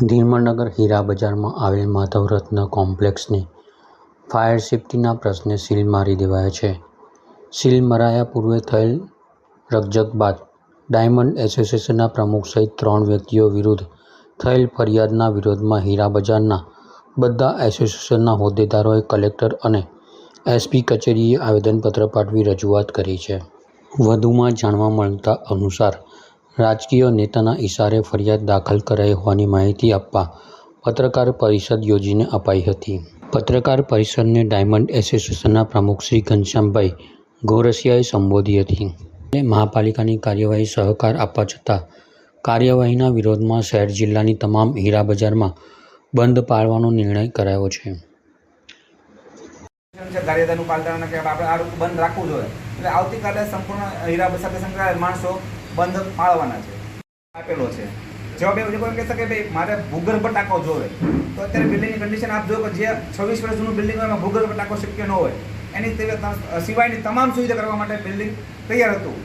ધીરમનગર હીરા બજારમાં આવેલ માધવ રત્ન કોમ્પ્લેક્સને ફાયર સેફ્ટીના પ્રશ્ને સીલ મારી દેવાયા છે. સીલ મરાયા પૂર્વે થયેલ રકઝક બાદ ડાયમંડ એસોસિએશનના પ્રમુખ સહિત ત્રણ વ્યક્તિઓ વિરુદ્ધ થયેલ ફરિયાદના વિરોધમાં હીરા બજારના બધા એસોસિએશનના હોદ્દેદારોએ કલેક્ટર અને એસપી કચેરીએ આવેદનપત્ર પાઠવી રજૂઆત કરી છે. વધુમાં જાણવા મળતા અનુસાર રાજકીય નેતાના ઇશારે ફરિયાદ દાખલ કરાઈ હોવાની માહિતી આપવા પત્રકાર પરિષદ યોજીને અપાઈ હતી. પત્રકાર પરિષદને ડાયમંડ એસોસિએશનના પ્રમુખ શ્રી ઘનશ્યામભાઈ ગોરસિયાએ સંબોધી હતી. અને મહાપાલિકાની કાર્યવાહી સહકાર આપવા છતાં કાર્યવાહીના વિરોધમાં શહેર જિલ્લાની તમામ હીરા બજારમાં બંધ પાળવાનો નિર્ણય કરાયો છે. આવતીકાલે સંપૂર્ણ હીરા સાથે સંકળાયેલ માણસો બંધ પાળવાના છે, આપેલો છે. જવાબ એવું કોઈ કહેશે કે ભાઈ મારે ભૂગર્ભ ટાંકો જોવે. તો અત્યારે બિલ્ડિંગની કન્ડિશન આપ જો કે જે છવ્વીસ વર્ષ જૂનું બિલ્ડિંગ હોય એમાં ભૂગર્ભ ટાંકો શક્ય ન હોય. એની સિવાયની તમામ સુવિધા કરવા માટે બિલ્ડિંગ તૈયાર હતું.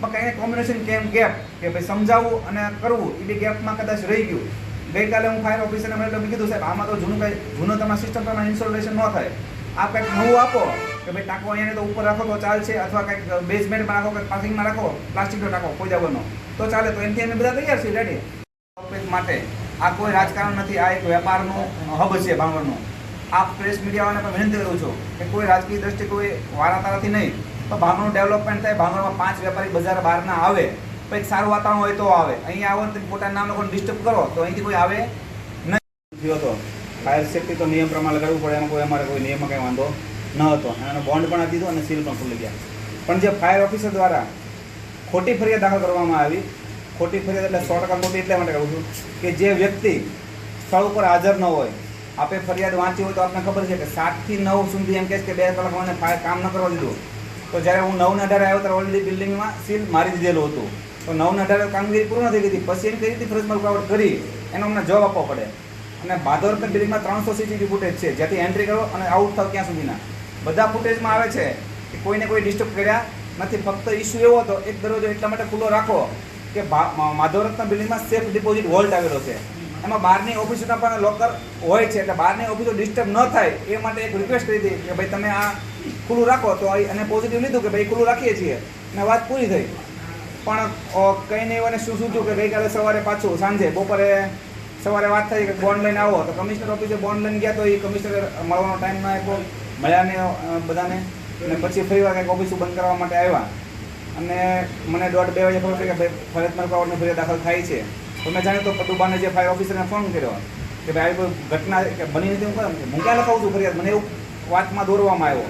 પણ કંઈ કોમ્બિનેશન કેમ ગેપ કે ભાઈ સમજાવવું અને કરવું, એ બી ગેપમાં કદાચ રહી ગયું. ગઈકાલે હું ફાયર ઓફિસરને મને કીધું, સાહેબ, આમાં તો જૂનું કંઈ જૂનું તમારા સિસ્ટમ તમારે ઇન્સ્ટોલેશન ન થાય. આપ કંઈક નવું આપો કે ભાઈ ટાંકો અહીંયા તો ઉપર રાખો તો ચાલશે, અથવા કંઈક બેઝમેન્ટમાં રાખો કંઈક પાર્કિંગમાં રાખો પ્લાસ્ટિકનો ટાંકો, કોઈ જવાનો તો ચાલે, તો એમથી અમે બધા તૈયાર છીએ રેડી માટે આ કોઈ રાજકારણ નથી, આ એક વેપારનું હબ છે ભાંગરનું આ પ્રેસ મીડિયાવાળાને પણ વિનંતી કરું છું કે કોઈ રાજકીય દ્રષ્ટિ કોઈ વારાતારાથી નહીં, તો ભાવનું ડેવલપમેન્ટ થાય ભાંગરમાં પાંચ વેપારી બજાર બહારના આવે, કંઈક સારું વાતાવરણ હોય તો આવે. અહીંયા આવો તો પોતાના નામ લોકોને ડિસ્ટર્બ કરો, તો અહીંથી કોઈ આવે નહીં. થયો હતો ફાયર સેફ્ટી તો નિયમ પ્રમાણે કરવું પડે, એમાં કોઈ અમારે કોઈ નિયમમાં કંઈ વાંધો? ન હતો. અને એનો બોન્ડ પણ આપી દીધો અને સીલ પણ ખુલી ગયા. પણ જે ફાયર ઓફિસર દ્વારા ખોટી ફરિયાદ દાખલ કરવામાં આવી, ખોટી ફરિયાદ એટલે સો ટકા ખોટી એટલા માટે કહું છું કે જે વ્યક્તિ સ્થળ ઉપર હાજર ન હોય, આપે ફરિયાદ વાંચી હોય તો આપને ખબર છે કે સાતથી નવ સુધી એમ કહે કે બે કલાક મને ફાયર કામ ન કરવા દીધું. તો જ્યારે હું નવ ને અઢારે આવ્યો ત્યારે ઓલરેડી બિલ્ડિંગમાં સીલ મારી દીધેલું હતું. તો નવ ને અઢારે કામગીરી પૂર્ણ થઈ ગઈ પછી એમ કઈ રીતે ફરજમાં રૂકાવટ કરી. એનો અમને જવાબ આપવો પડે. અને બાદોરકર બિલ્ડિંગમાં ત્રણસો સીસીટીવી ફૂટેજ છે. જ્યાંથી એન્ટ્રી કરો અને આઉટ થાવ ત્યાં સુધીના. બધા ફૂટેજમાં આવે છે કે કોઈને કોઈ ડિસ્ટર્બ કર્યા નથી. ફક્ત ઇસ્યુ એવો હતો, એક દરવાજો એટલા માટે ખુલ્લો રાખો કે માધવરત્ન બિલ્ડિંગમાં સેફ ડિપોઝિટ વોલ્ટ આવેલો છે. એમાં બહારની ઓફિસોના પણ લોકર હોય છે, એટલે બહારની ઓફિસો ડિસ્ટર્બ ન થાય, એ માટે એક રિક્વેસ્ટ કરી હતી કે ભાઈ તમે આ ખુલ્લું રાખો. તો અને પોઝિટિવ લીધું કે ભાઈ ખુલ્લું રાખીએ છીએ. અને વાત પૂરી થઈ. પણ કંઈ નહીં અને શું સૂચવું કે ગઈકાલે સવારે પાછું, સાંજે, બપોરે સવારે વાત થઈ કે બોન્ડ લઈને આવો. તો કમિશનર ઓફિસે બોન્ડ લઈને ગયા તો એ કમિશનર મળવાનો ટાઈમ ના આપ્યો. મળ્યા ને બધાને? અને પછી ફરી વાર કંઈક ઓફિસો બંધ કરવા માટે આવ્યા. અને મને દોઢ બે વાગે ખબર પડી કે ભાઈ, ફરજ મરકાવટની ફરિયાદ દાખલ થાય છે. તો મેં જાણ્યું તો પટુબાને જે ફાયર ઓફિસરને ફોન કર્યો કે ભાઈ, આવી કોઈ ઘટના બની નથી હું ક્યાં લખાવું છું ફરિયાદ? મને એવું વાતમાં દોરવામાં આવ્યો.